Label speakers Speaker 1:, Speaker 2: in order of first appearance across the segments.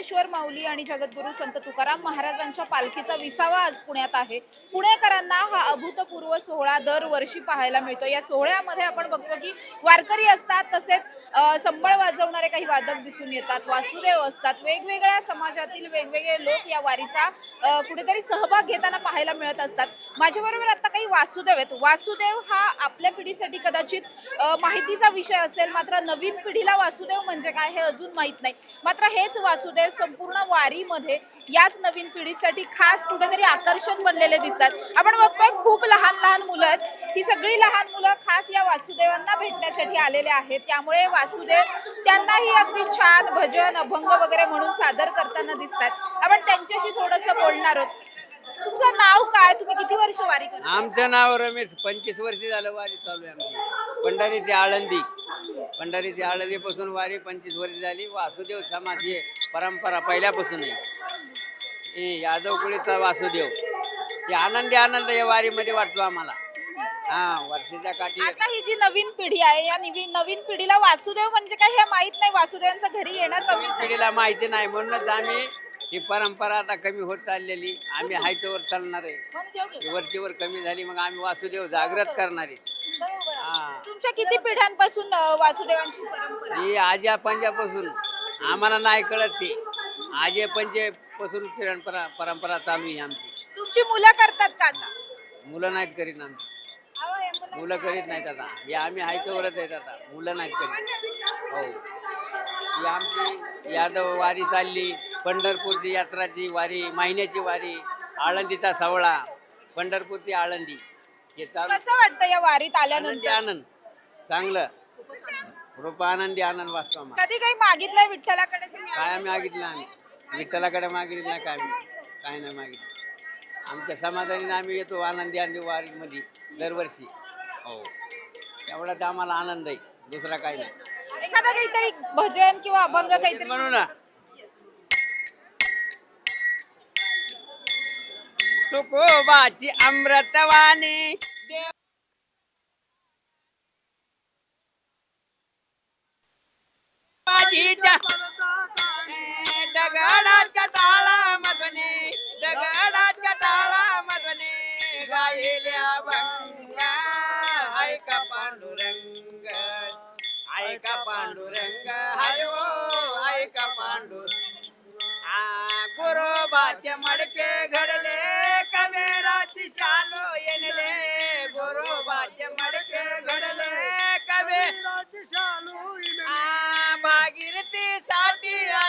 Speaker 1: ज्ञानेश्वर माऊली आणि जगद्गुरू संत तुकाराम महाराजांच्या पालखीचा विसावा आज पुण्यात आहे. पुणेकरांना हा अभूतपूर्व सोहळा दरवर्षी पाहायला मिळतो. या सोहळ्यामध्ये आपण बघतो की वारकरी असतात तसेच संबळ वाजवणारे काही वादक दिसून येतात वासुदेव असतात. वेगवेगळ्या समाजातील वेगवेगळे लोक या वारीचा कुठेतरी सहभाग घेताना पाहायला मिळत असतात. माझ्याबरोबर आता काही वासुदेव आहेत. वासुदेव हा आपल्या पिढीसाठी कदाचित माहितीचा विषय असेल. मात्र नवीन पिढीला वासुदेव म्हणजे काय हे अजून माहीत नाही. मात्र हेच वासुदेव संपूर्ण वारीमध्ये याच नवीन पिढीसाठी खास कुठेतरी आकर्षण बनलेले दिसतात. आपण बघतोय खूप लहान लहान मुलं आहेत. ही सगळी लहान मुलं खास या वासुदेवांना भेटण्यासाठी आलेले आहेत. त्यामुळे वासुदेव त्यांनाही अगदी छान भजन अभंग वगैरे म्हणून सादर करताना दिसतात. आपण त्यांच्याशी थोडंसं बोलणार आहोत. तुमचं नाव काय? तुम्ही किती वर्ष वारी करता
Speaker 2: आमचं नाव रमेश. पंचवीस वर्ष झालं वारी चालू आहे आमची. पंढरी ते आळंदी. पंढरी ते आळंदीपासून वारी पंचवीस वर्ष झाली. वासुदेव समाज ही परंपरा पहिल्यापासून आहे. हे यादव कुळीचा वासुदेव. हे आनंदी आनंद या वारीमध्ये वाटतो आम्हाला. हा वर्षाच्या काठी
Speaker 1: आता ही जी नवीन पिढी आहे या नवीन नवीन पिढीला वासुदेव म्हणजे काय हे माहीत नाही. वासुदेवांचं घरी येणं कमी
Speaker 2: नवीन पिढीला माहिती नाही. म्हणूनच आम्ही ही परंपरा आता कमी होत चाललेली. आम्ही हायतोवर चालणार आहे. ही वरचीवर कमी झाली मग आम्ही वासुदेव जागृत करणार आहे. हा.
Speaker 1: तुमच्या किती पिढ्यांपासून अ, वासुदेवांची परंपरा?
Speaker 2: ही आज्या पंजापासून आम्हाला नाही कळत ते. आजे पंजे पासून परंपरा परंपरा चालू आहे आमची.
Speaker 1: तुमची मुलं करतात का आता?
Speaker 2: मुलं नाहीत करीत आमची. मुलं करीत नाहीत आता. हे आम्ही हायतोवरच आहेत आता. मुलं नाहीत करीत. हो. ही आमची यादव वारी चालली. पंढरपूरची यात्राची वारी महिन्याची वारी आळंदीचा सावळा पंढरपूर ते आळंदी. हे चालू.
Speaker 1: कसं वाटतं या वारीत
Speaker 2: आनंदी
Speaker 1: आल्यानंतर?
Speaker 2: आनंद चांगलं. रूप आनंदी आनंद वाचतो आम्हाला.
Speaker 1: कधी काही मागितलंय विठ्ठलाकडे? तुम्ही
Speaker 2: काय आम्ही मागितलं आम्ही? विठ्ठलाकडे मागितलं नाही काय आम्ही? काय नाही मागितलं. आमच्या समाधानीने आम्ही येतो आनंदी आनंदी वारीमध्ये दरवर्षी. हो. तेवढाच आम्हाला आनंद आहे. दुसरा काही नाही.
Speaker 1: एखादं काहीतरी भजन किंवा अभंग काहीतरी
Speaker 2: म्हणू ना. तुकोबाची अमृतवाणी. दगडाच्या देव मधुने दगडाच्या टाळामधने मधुने गायल्या भंगा ऐका पांडुरंग ऐका पांडुरंग हयो ऐका पांडुरंग. आ, गुरोबाचे मडके घडले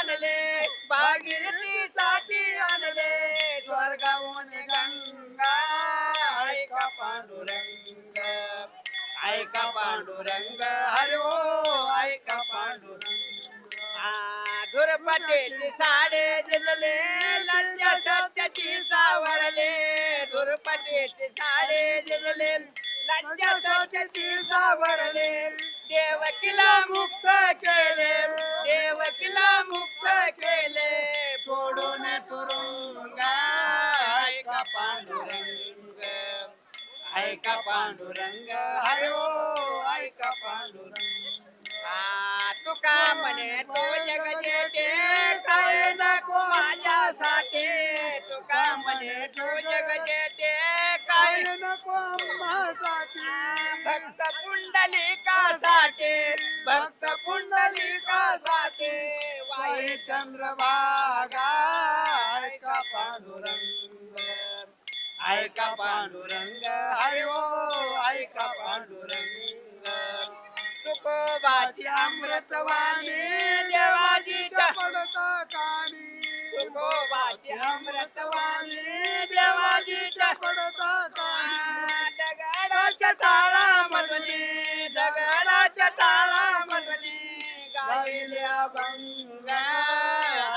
Speaker 2: आणले. भागीरथी साठी आणले. स्वर्गाहून गंगा. ऐका पांडुरंग. ऐका पांडुरंग. हरिओ ऐका पांडुरंग. आ, साडे जिलले. लज्जा सत्यची सावरले. दुर्पटेचे साडे जिलले. लज्जा सत्यची सावरले. देवकीला मुक्त केले देवकीला मुक्त केले. फोडून तुरुंगा ऐका पांडुरंग ऐका पांडुरंग हयो ऐका पांडुरंग. आ, तुका म्हणे तो जग जेते काय नको माझ्यासाठी. तुका म्हणे तो जग जेते काय नको माझ्यासाठी. भक्त पुंडलिकासाठी भक्त पुंडलिकासाठी वाई चंद्रभागा ऐका पांडुरंग ऐका पांडुरंग हरिओ ऐका पांडुरंग. तुकोबाची अमृतवाणी देवाजीच्या पडता कानी तुकोबाची अमृतवाणी देवाजीच्या पडता कानी गायल्या भंगा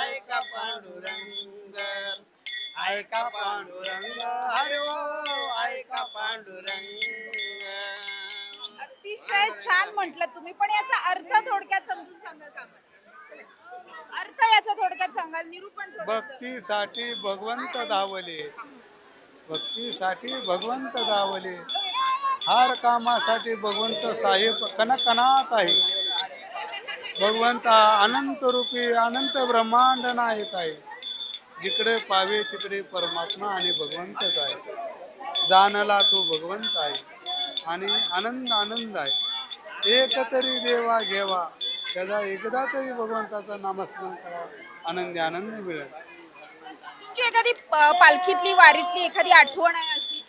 Speaker 2: ऐका पांडुरंग. ऐका पांडुरंग. हरिओ ऐका पांडुरंग.
Speaker 1: अतिशय छान म्हटलं तुम्ही पण याचा अर्थ थोडक्यात समजून सांगाल का? अर्थ याचा थोडक्यात सांगाल निरूपण थोडंसं.
Speaker 3: भक्तीसाठी भगवंत धावले. भक्तीसाठी भगवंत धावले. हर कामासाठी भगवंत साहेब कनकनात आहे. भगवंता अनंत रूपी अनंत ब्रह्मांड नायक आहे. जिकडे पावे तिकडे परमात्मा आणि भगवंतच आहे जाणला तो भगवंत आहे आणि आनंद आनंद आहे. एक तरी देवा घेवा. त्याचा एकदा तरी भगवंताचा नामस्मरण करा. आनंदी आनंद मिळेल
Speaker 1: एखादी पालखीतली वारीतली एखादी आठवण आहे अशी?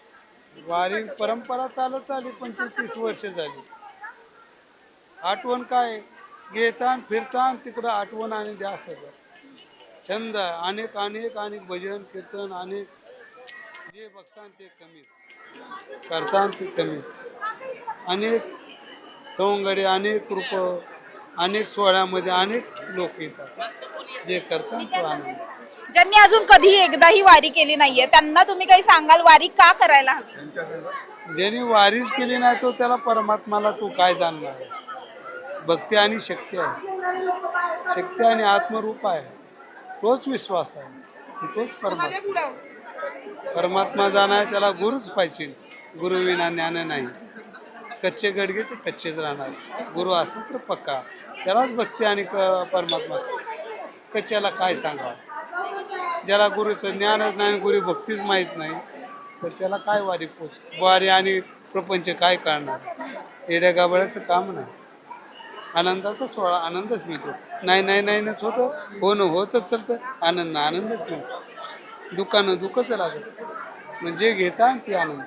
Speaker 3: वारी परंपरा चालत आली पंचवीस तीस वर्ष झाली. आठवण काय? घेतान फिरतान तिकडं आठवण आणि द्या सगळं. छंद अनेक अनेक अनेक भजन कीर्तन अनेक. जे बघतान ते कमीच. करतान ते कमीच. अनेक सवंगडे अनेक रूप अनेक सोहळ्यामध्ये अनेक लोक येतात. जे करतात तो आनंद.
Speaker 1: ज्यांनी अजून कधी एकदाही वारी केली नाहीये त्यांना तुम्ही काही सांगाल? वारी का करायला हवी?
Speaker 3: ज्यांनी वारीच केली नाही तो त्याला परमात्माला तू काय जाणणार? आहे? भक्ती आणि शक्ती आहे. शक्ती आणि आत्मरूप आहे. तोच विश्वास आहे. तोच परमात्मा. परमात्मा जाणार त्याला गुरुच पाहिजे. गुरुविना ज्ञान नाही. कच्चे गडगे ते कच्चेच राहणार. गुरु असेल तर पक्का. त्यालाच भक्ती आणि क परमात्मा. कच्च्याला काय सांगावं? ज्याला गुरुचं ज्ञानच नाही गुरु भक्तीच माहीत नाही तर त्याला काय वारी पोच वारी आणि प्रपंच काय करणार? येड्या गाबळ्याचं काम नाही. आनंदाचा सोहळा आनंदच मिळतो. नाही नाही नाही नच होतं. हो न होतच चालतं. आनंद आनंदच मिळतो. दुःखानं दुःखच लागत. म्हणजे घेता ते आनंद.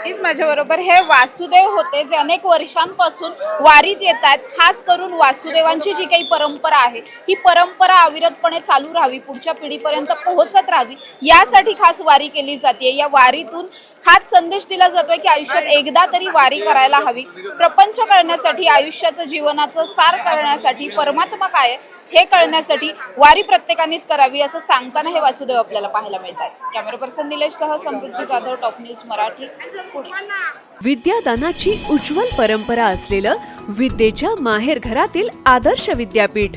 Speaker 1: नक्कीच माझ्याबरोबर. हे वासुदेव होते जे अनेक वर्षांपासून वारीत येत आहेत. खास करून वासुदेवांची जी काही परंपरा आहे ही परंपरा अविरतपणे चालू राहावी पुढच्या पिढीपर्यंत पोहोचत राहावी यासाठी खास वारी केली जाते. या वारीतून हाच संदेश दिला जातोय की आयुष्यात एकदा तरी वारी करायला हवी. प्रपंच करण्यासाठी आयुष्याचं जीवनाचं सार करण्यासाठी परमात्मा काय आहे हे कळण्यासाठी वारी प्रत्येकानेच करावी असं सांगताना हे वासुदेव आपल्याला पाहायला मिळत आहे कॅमेरा पर्सन निलेश सह समृद्धी जाधव टॉप न्यूज मराठी पुणे.
Speaker 4: विद्यादानाची उज्ज्वल परंपरा असलेलं विद्येच्या माहेर घरातील आदर्श विद्यापीठ.